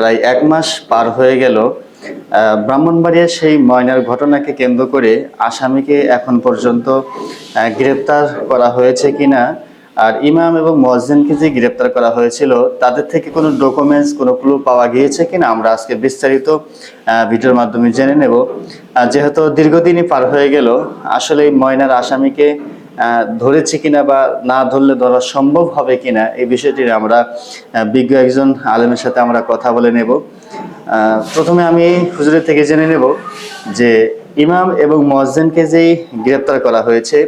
প্রায় এক মাস পার হয়ে গেল আহ, ব্রাহ্মণবাড়িয়ার সেই ময়নার ঘটনাকে কেন্দ্র করে আসামিকে এখন পর্যন্ত গ্রেপ্তার করা হয়েছে কিনা আর ইমাম এবং মসজিদকে যে গ্রেপ্তার করা হয়েছিল তাদের থেকে কোনো ডকুমেন্টস কোনো ক্লু পাওয়া গিয়েছে কিনা আমরা আজকে বিস্তারিত ভিডিওর মাধ্যমে জেনে নেব। যেহেতু দীর্ঘদিনই পার হয়ে গেল আসলে ময়নার আসামিকে ধরেছে কিনা বা না ধরলে ধরা সম্ভব হবে কিনা, এই বিষয়টি আমরা বিজ্ঞ একজন আলেমের সাথে আমরা কথা বলে নেব। প্রথমে আমি হুজুরের থেকে জেনে নেব যে ইমাম এবং মসজিদকে যেই গ্রেপ্তার করা হয়েছে,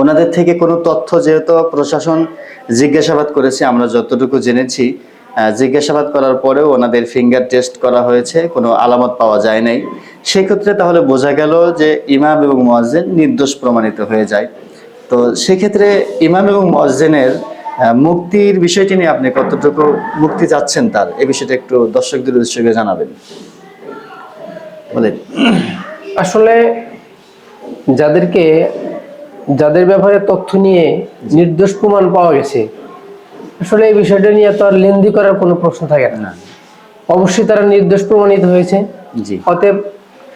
ওনাদের থেকে কোনো তথ্য যেহেতু প্রশাসন জিজ্ঞাসাবাদ করেছে, আমরা যতটুকু জেনেছি জিজ্ঞাসাবাদ করার পরেও ওনাদের ফিঙ্গার টেস্ট করা হয়েছে, কোনো আলামত পাওয়া যায় নাই। সেক্ষেত্রে তাহলে বোঝা গেল যে ইমাম এবং মসজিদ নির্দোষ প্রমাণিত হয়ে যায়। তো সেক্ষেত্রে ইমাম এবং মসজিদের মুক্তির বিষয়টি নিয়ে আপনি কতটুকু মুক্তি চাচ্ছেন তার? এই বিষয়টা একটু দর্শকদের উদ্দেশ্যে জানাবেন। বলেন। আসলে যাদেরকে যাদের ব্যাপারে তথ্য নিয়ে নির্দোষ প্রমাণ পাওয়া গেছে আসলে এই বিষয়টা নিয়ে তো আর লেন্দি করার কোনো প্রশ্ন থাকে না। অবশ্যই তারা নির্দোষ প্রমাণিত হয়েছে। জি। অতএব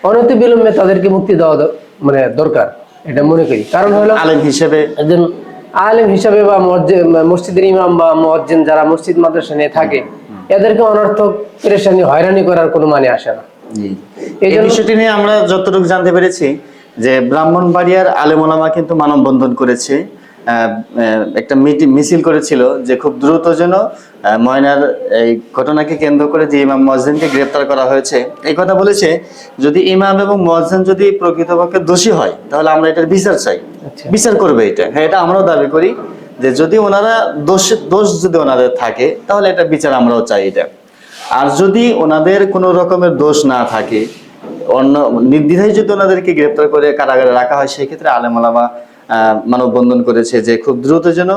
অনতি বিলম্বে তাদেরকে মুক্তি দেওয়া মানে দরকার। এটা মনে করি। কারণ হলো আলেম হিসেবে একজন আলেম হিসাবে বা মসজিদের ইমাম বা মজ্জেন যারা মসজিদ মাদ্রাসা নিয়ে থাকে এদেরকে অনর্থক পেরেশানি হয়রানি করার কোনো মানে আসে না। এই বিষয়টি নিয়ে আমরা যতটুকু জানতে পেরেছি যে ব্রাহ্মণবাড়িয়ার আলেমোলামা কিন্তু মানববন্ধন করেছে। একটা মিছিল করেছিল যে খুব দ্রুত যেন ময়নার এই ঘটনাকে কেন্দ্র করে যে ইমাম মসজিদকে গ্রেপ্তার করা হয়েছে। এই কথা বলেছে যদি ইমাম এবং মসজিদ যদি প্রকৃতপক্ষে দোষী হয় তাহলে আমরা এটার বিচার চাই। আচ্ছা। বিচার করবে এটা। হ্যাঁ এটা আমরাও দাবি করি যে যদি ওনারা দোষ দোষ যদি ওনাদের থাকে তাহলে এটা বিচার আমরাও চাই এটা। আর যদি ওনাদের কোনো রকমের দোষ না থাকে অন্য নির্দ্বিধায় যদি ওনাদেরকে গ্রেপ্তার করে কারাগারে রাখা হয় সেই ক্ষেত্রে আলেমালামা মানববন্ধন করেছে যে খুব দ্রুত যেন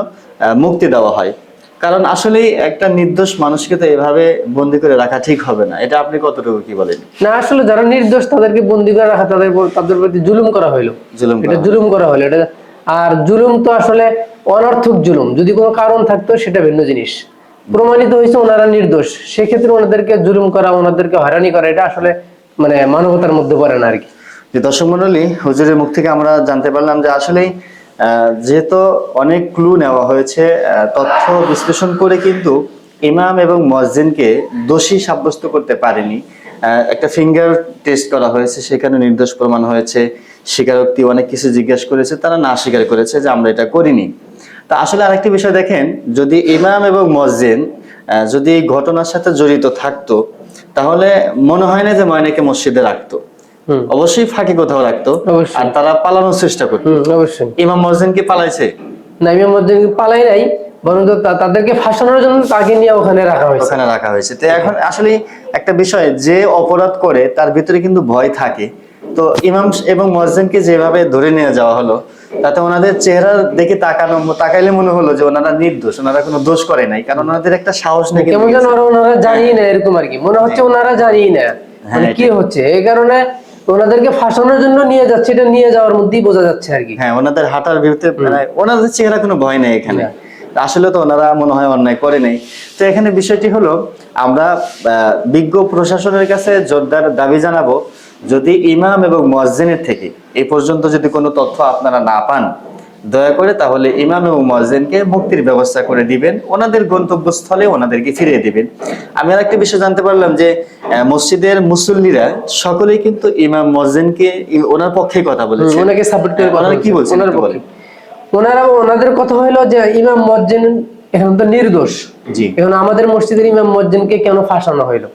মুক্তি দেওয়া হয়। কারণ আসলেই একটা নির্দোষ মানুষকে তো এভাবে বন্দি করে রাখা ঠিক হবে না। এটা আপনি কতটুকু কি বলেন? না আসলে যারা নির্দোষ তাদেরকে বন্দি করে রাখা তাদের তাদের প্রতি জুলুম করা হইল। জুলুম এটা জুলুম করা হলো এটা আর জুলুম তো আসলে অনর্থক জুলুম। যদি কোনো কারণ থাকতো সেটা ভিন্ন জিনিস। প্রমাণিত হয়েছে ওনারা নির্দোষ। সেক্ষেত্রে ওনাদেরকে জুলুম করা ওনাদেরকে হয়রানি করা এটা আসলে মানে মানবতার মধ্যে পড়ে না আর কি। যে দর্শক মন্ডলী, হুজুরের মুখ থেকে আমরা জানতে পারলাম যে আসলেই যেহেতু অনেক ক্লু নেওয়া হয়েছে তথ্য বিশ্লেষণ করে কিন্তু ইমাম এবং মসজিদকে দোষী সাব্যস্ত করতে পারেনি। একটা ফিঙ্গার টেস্ট করা হয়েছে, সেখানে নির্দোষ প্রমাণ হয়েছে, স্বীকারোক্তি অনেক কিছু জিজ্ঞাসা করেছে, তারা না স্বীকার করেছে যে আমরা এটা করিনি। তা আসলে আরেকটি বিষয় দেখেন, যদি ইমাম এবং মসজিদ যদি এই ঘটনার সাথে জড়িত থাকতো, তাহলে মনে হয় না যে ময়নাকে মসজিদে রাখতো। অবশ্যই ফাঁকে কোথাও রাখতো। আর তারা পালানোর চেষ্টা করতো। অবশ্যই। ইমাম মসজিদ কি পালাইছে? নামিয়া মসজিদ পালাই নাই বরং তাদেরকে ফাঁসানোর জন্য তাকে নিয়ে ওখানে রাখা হয়েছে। ওখানে রাখা হয়েছে। তো এখন আসলে একটা বিষয় যে অপরাধ করে তার ভিতরে কিন্তু ভয় থাকে। তো ইমাম এবং মসজিদকে যেভাবে ধরে নিয়ে যাওয়া হলো তাতে ওনাদের চেহারা দেখে তাকানো তাকাইলে মনে হলো যে ওনারা নির্দোষ ওনারা কোনো দোষ করে নাই। কারণ ওনাদের একটা সাহস নেই কেমন যেন ওনারা জানিই না এরকম আর কি। মনে হচ্ছে ওনারা জানিই না মানে হ্যাঁ, কি হচ্ছে? এই কারণে ওনাদেরকে ফাঁসানোর জন্য নিয়ে যাচ্ছে এটা নিয়ে যাওয়ার মধ্যেই বোঝা যাচ্ছে আর কি। হ্যাঁ ওনাদের হাঁটার ভিতরে ওনাদের চেহারা কোনো ভয় নেই এখানে। আসলে তো ওনারা মনে হয় অন্যায় করে নেই। তো এখানে বিষয়টি হলো আমরা বিজ্ঞ প্রশাসনের কাছে জোরদার দাবি জানাব যদি ইমাম এবং মসজিদের থেকে এই পর্যন্ত যদি কোনো তথ্য আপনারা না পান দয়া করে তাহলে ইমাম এবং মসজিদকে মুক্তির ব্যবস্থা করে দিবেন ওনাদের গন্তব্যস্থলে ওনাদেরকে ফিরিয়ে দিবেন। আমি আর একটা বিষয় জানতে পারলাম যে মসজিদের মুসল্লিরা সকলেই কিন্তু ইমাম মসজিদকে ই- ওনার পক্ষে কথা বলেছে ওনাকে সাপোর্ট করে ওনারা কি বলছে, বলছেন ওনার পক্ষে। ওনারা ওনাদের কথা হলো যে ইমাম মজ্জিন এখন তো নির্দোষ। জি। এখন আমাদের মসজিদের ইমাম মজ্জিনকে কেন ফাঁসানো হইল?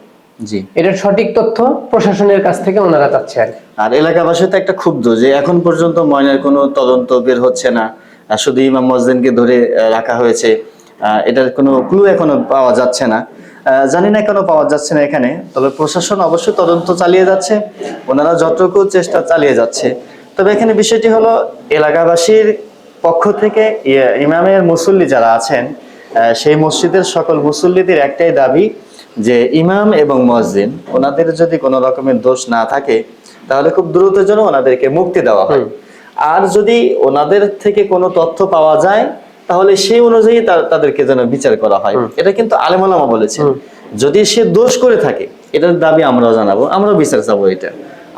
জি। এটার সঠিক তথ্য প্রশাসনের কাছ থেকে ওনারা চাচ্ছে আর কি। আর এলাকাবাসী তো একটা ক্ষুব্ধ যে এখন পর্যন্ত ময়নার কোনো তদন্ত বের হচ্ছে না। শুধু ইমাম মসজিদকে ধরে রাখা হয়েছে। এটার কোনো ক্লু এখনও পাওয়া যাচ্ছে না। জানি না কেন পাওয়া যাচ্ছে না এখানে। তবে প্রশাসন অবশ্যই তদন্ত চালিয়ে যাচ্ছে। ওনারা যতটুকু চেষ্টা চালিয়ে যাচ্ছে। তবে এখানে বিষয়টি হলো, এলাকাবাসীর পক্ষ থেকে ইমামের মুসল্লি যারা আছেন সেই মসজিদের সকল মুসল্লিদের একটাই দাবি যে ইমাম এবং মসজিদ, ওনাদের যদি কোনো রকমের দোষ না থাকে তাহলে খুব দ্রুত যেন ওনাদেরকে মুক্তি দেওয়া হয়। আর যদি ওনাদের থেকে কোনো তথ্য পাওয়া যায় তাহলে সেই অনুযায়ী তাদেরকে যেন বিচার করা হয়। এটা কিন্তু আলেমালামা বলেছেন। যদি সে দোষ করে থাকে এটার দাবি আমরাও জানাব আমরাও বিচার চাবো এটা।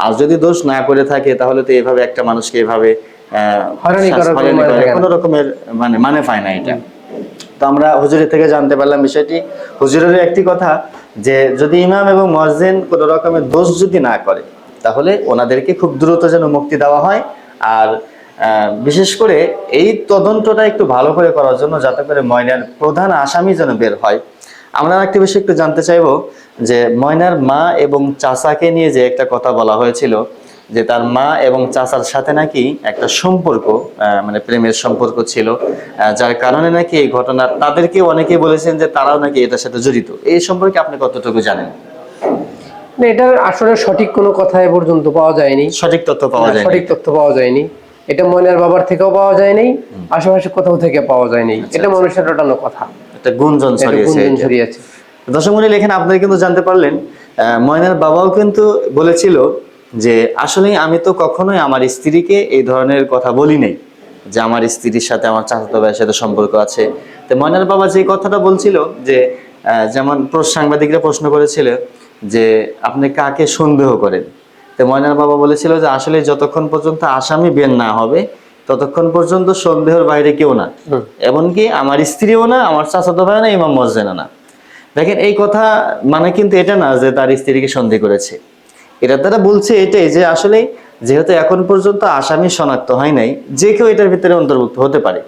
আর যদি দোষ না করে থাকে তাহলে তো এভাবে একটা মানুষকে এভাবে মানে। কোনো রকমের মানে মানে পায় না এটা। তো আমরা হুজুরের থেকে জানতে পারলাম বিষয়টি। হুজুরের একটি কথা যে যদি ইমাম এবং মসজিদ কোনো রকমের দোষ যদি না করে তাহলে ওনাদেরকে খুব দ্রুত যেন মুক্তি দেওয়া হয়। আর বিশেষ করে এই তদন্তটা একটু ভালো করে করার জন্য যাতে করে ময়নার প্রধান আসামি যেন বের হয়। আমরা একটি বিষয় একটু জানতে চাইব যে ময়নার মা এবং চাচাকে নিয়ে যে একটা কথা বলা হয়েছিল, যে তার মা এবং চাচার সাথে নাকি একটা সম্পর্ক মানে প্রেমের সম্পর্ক ছিল যার কারণে নাকি এই ঘটনা, তাদেরকে অনেকেই বলেছেন যে তারাও নাকি এটার সাথে জড়িত। এই সম্পর্কে আপনি কতটুকু জানেন? না, এটার আসলে সঠিক কোনো কথা এ পর্যন্ত পাওয়া যায়নি। সঠিক তথ্য পাওয়া না, যায় সঠিক তথ্য পাওয়া যায়নি। এটা ময়নার বাবার থেকেও পাওয়া যায়নি আশেপাশে কোথাও থেকে পাওয়া যায়নি। এটা মানুষের রটানো কথা। একটা গুঞ্জন এটা ছড়িয়েছে গুঞ্জন ছড়িয়েছে। দর্শক মন্ডলী এখানে আপনারা কিন্তু জানতে পারলেন ময়নার বাবাও কিন্তু বলেছিল যে আসলে আমি তো কখনোই আমার স্ত্রীকে এই ধরনের কথা বলি নাই যে আমার স্ত্রীর সাথে আমার চাচাতো ভাইয়ের সাথে সম্পর্ক আছে। তো ময়নার বাবা যে কথাটা বলছিল যে আহ, যেমন সাংবাদিকরা প্রশ্ন করেছিল যে আপনি কাকে সন্দেহ করেন? তো ময়নার বাবা বলেছিল যে আসলে যতক্ষণ পর্যন্ত আসামি বের না হবে ততক্ষণ পর্যন্ত সন্দেহের বাইরে কেউ না। এমনকি আমার স্ত্রীও না আমার চাচাতো ভাই না ইমাম মসজেনা না। দেখেন এই কথা মানে কিন্তু এটা না যে তার স্ত্রীকে সন্দেহ করেছে। এটা তারা বলছে এটাই যে আসলে যেহেতু এখন পর্যন্ত আসামি শনাক্ত হয় নাই যে কেউ এটার ভিতরে অন্তর্ভুক্ত হতে পারে।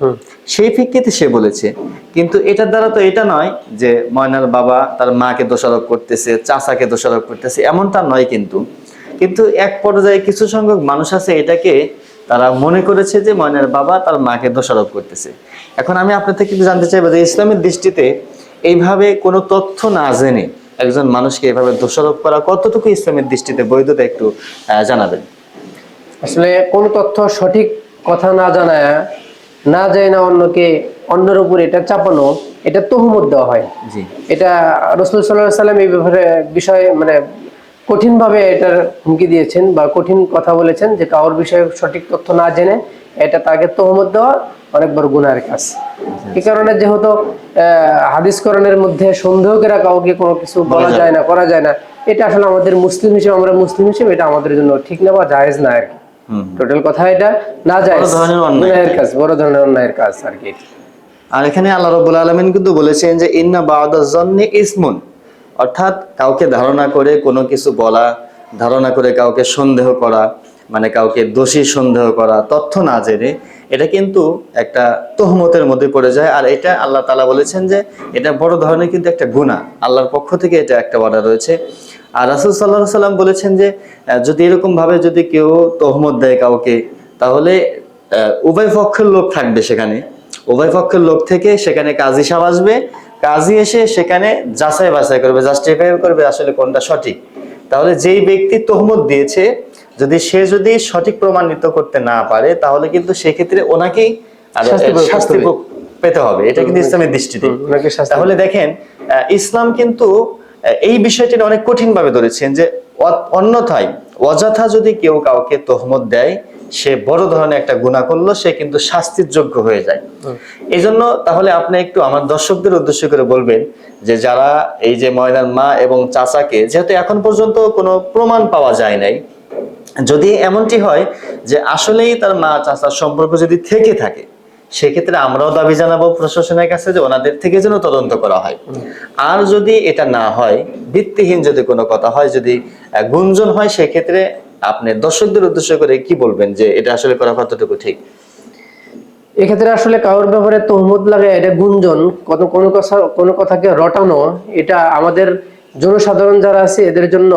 সেই প্রেক্ষিতে সে বলেছে কিন্তু এটার দ্বারা তো এটা নয় যে ময়নার বাবা তার মাকে দোষারোপ করতেছে চাচাকে দোষারোপ করতেছে এমনটা নয় কিন্তু। কিন্তু এক পর্যায়ে কিছু সংখ্যক মানুষ আছে এটাকে তারা মনে করেছে যে ময়নার বাবা তার মাকে দোষারোপ করতেছে। এখন আমি আপনার থেকে জানতে চাইব যে ইসলামের দৃষ্টিতে এইভাবে কোনো তথ্য না জেনে একজন মানুষকে এভাবে দোষারোপ করা কতটুকু ইসলামের দৃষ্টিতে বৈধতা একটু জানাবেন? আসলে কোন তথ্য সঠিক কথা না জানায় না যায় না অন্যকে অন্যের উপর এটা চাপানো এটা তহুমত দেওয়া হয়। এটা রসুল সাল্লাহ সাল্লাম এই ব্যাপারে বিষয়ে মানে কঠিনভাবে এটার হুমকি দিয়েছেন বা কঠিন কথা বলেছেন যে কারোর বিষয়ে সঠিক তথ্য না জেনে এটা তাকে তহমত দেওয়া অনেক বড় গুনার কাজ এই কারণে যেহেতু আহ, হাদিসকরণের মধ্যে সন্দেহ করা কাউকে কোনো কিছু বলা যায় না করা যায় না এটা আসলে আমাদের মুসলিম হিসেবে আমরা মুসলিম হিসেবে এটা আমাদের জন্য ঠিক না বা জায়েজ না আর কি। টোটাল কথা এটা না যায়। বড় ধরনের অন্যায়। কাজ বড় ধরনের অন্যায়ের কাজ আর কি। আর এখানে আল্লাহ রবুল আলমিন কিন্তু বলেছেন যে ইন্না বাউদাজন্নি ইসমুন। অর্থাৎ কাউকে ধারণা করে কোনো কিছু বলা ধারণা করে কাউকে সন্দেহ করা মানে কাউকে দোষী সন্দেহ করা তথ্য না জেনে এটা কিন্তু একটা তহমতের মধ্যে পড়ে যায়। আর এটা আল্লাহ তালা বলেছেন যে এটা বড় ধরনের কিন্তু একটা গুণা আল্লাহর পক্ষ থেকে এটা একটা অর্ডার রয়েছে। আর রাসুল সাল্লাহ সাল্লাম বলেছেন যে যদি এরকম ভাবে যদি কেউ তহমত দেয় কাউকে তাহলে উভয় পক্ষের লোক থাকবে সেখানে। উভয় পক্ষের লোক থেকে সেখানে কাজী সাহেব আসবে কাজী এসে সেখানে যাচাই বাছাই করবে জাস্টিফাই করবে আসলে কোনটা সঠিক। তাহলে যেই ব্যক্তি তহমত দিয়েছে যদি সে যদি সঠিক প্রমাণিত করতে না পারে তাহলে কিন্তু সেক্ষেত্রে ওনাকেই শাস্তি পেতে হবে। এটা কিন্তু ইসলামের দৃষ্টিতে। তাহলে দেখেন ইসলাম কিন্তু এই বিষয়টি অনেক কঠিন ভাবে ধরেছেন যে অন্যথায় অযথা যদি কেউ কাউকে তহমত দেয় সে বড় ধরনের একটা গুণা করল সে কিন্তু শাস্তির যোগ্য হয়ে যায়। এই জন্য তাহলে আপনি একটু আমার দর্শকদের উদ্দেশ্য করে বলবেন যে যারা এই যে ময়নার মা এবং চাচাকে যেহেতু এখন পর্যন্ত কোনো প্রমাণ পাওয়া যায় নাই যদি এমনটি হয় যে আসলেই তার মা চাচার সম্পর্ক যদি থেকে থাকে সেক্ষেত্রে আমরাও দাবি জানাব প্রশাসনের কাছে যে ওনাদের থেকে যেন তদন্ত করা হয়। আর যদি এটা না হয় ভিত্তিহীন যদি কোনো কথা হয় যদি গুঞ্জন হয় সেক্ষেত্রে আপনি দর্শকদের উদ্দেশ্য করে কি বলবেন যে এটা আসলে করা কতটুকু ঠিক? এক্ষেত্রে আসলে কারোর ব্যাপারে তহমত লাগে এটা গুঞ্জন। কত কোনো কথা কোনো কথাকে রটানো এটা আমাদের জনসাধারণ যারা আছে এদের জন্য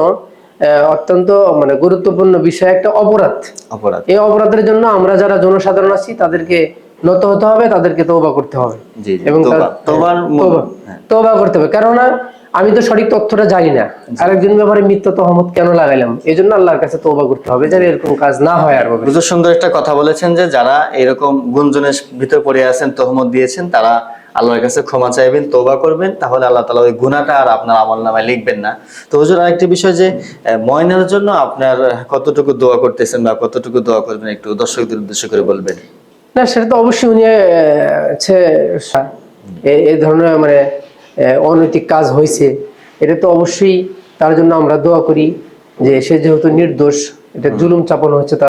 অত্যন্ত মানে গুরুত্বপূর্ণ বিষয় একটা অপরাধ। অপরাধ। এই অপরাধের জন্য আমরা যারা জনসাধারণ আছি তাদেরকে নত হতে হবে তাদেরকে তৌবা করতে হবে। এবং তওবা- তওবা- হ্যাঁ। তওবা করতে হবে। কেননা আমি তো সঠিক তথ্যটা জানি না। আরেকজন ব্যাপারে মিথ্যা তহমত কেন লাগাইলাম? এই জন্য আল্লাহর কাছে তৌবা করতে হবে যেন এরকম কাজ না হয় আর। বুঝতে সুন্দর একটা কথা বলেছেন যে যারা এরকম গুঞ্জনের ভিতর পড়ে আছেন তহমত দিয়েছেন তারা আল্লাহর কাছে ক্ষমা চাইবেন তোবা করবেন তাহলে আল্লাহ তালা ওই গুণাটা আর আপনার আমল নামায় লিখবেন না। তো হুজুর আরেকটি বিষয় যে ময়নার জন্য আপনার কতটুকু দোয়া করতেছেন বা কতটুকু দোয়া করবেন একটু দর্শকদের উদ্দেশ্য করে বলবেন? না সেটা তো অবশ্যই উনি হচ্ছে এ- ধরনের মানে অনৈতিক কাজ হয়েছে। এটা তো অবশ্যই তার জন্য আমরা দোয়া করি যে সে যেহেতু নির্দোষ এটা জুলুম চাপানো হচ্ছে তার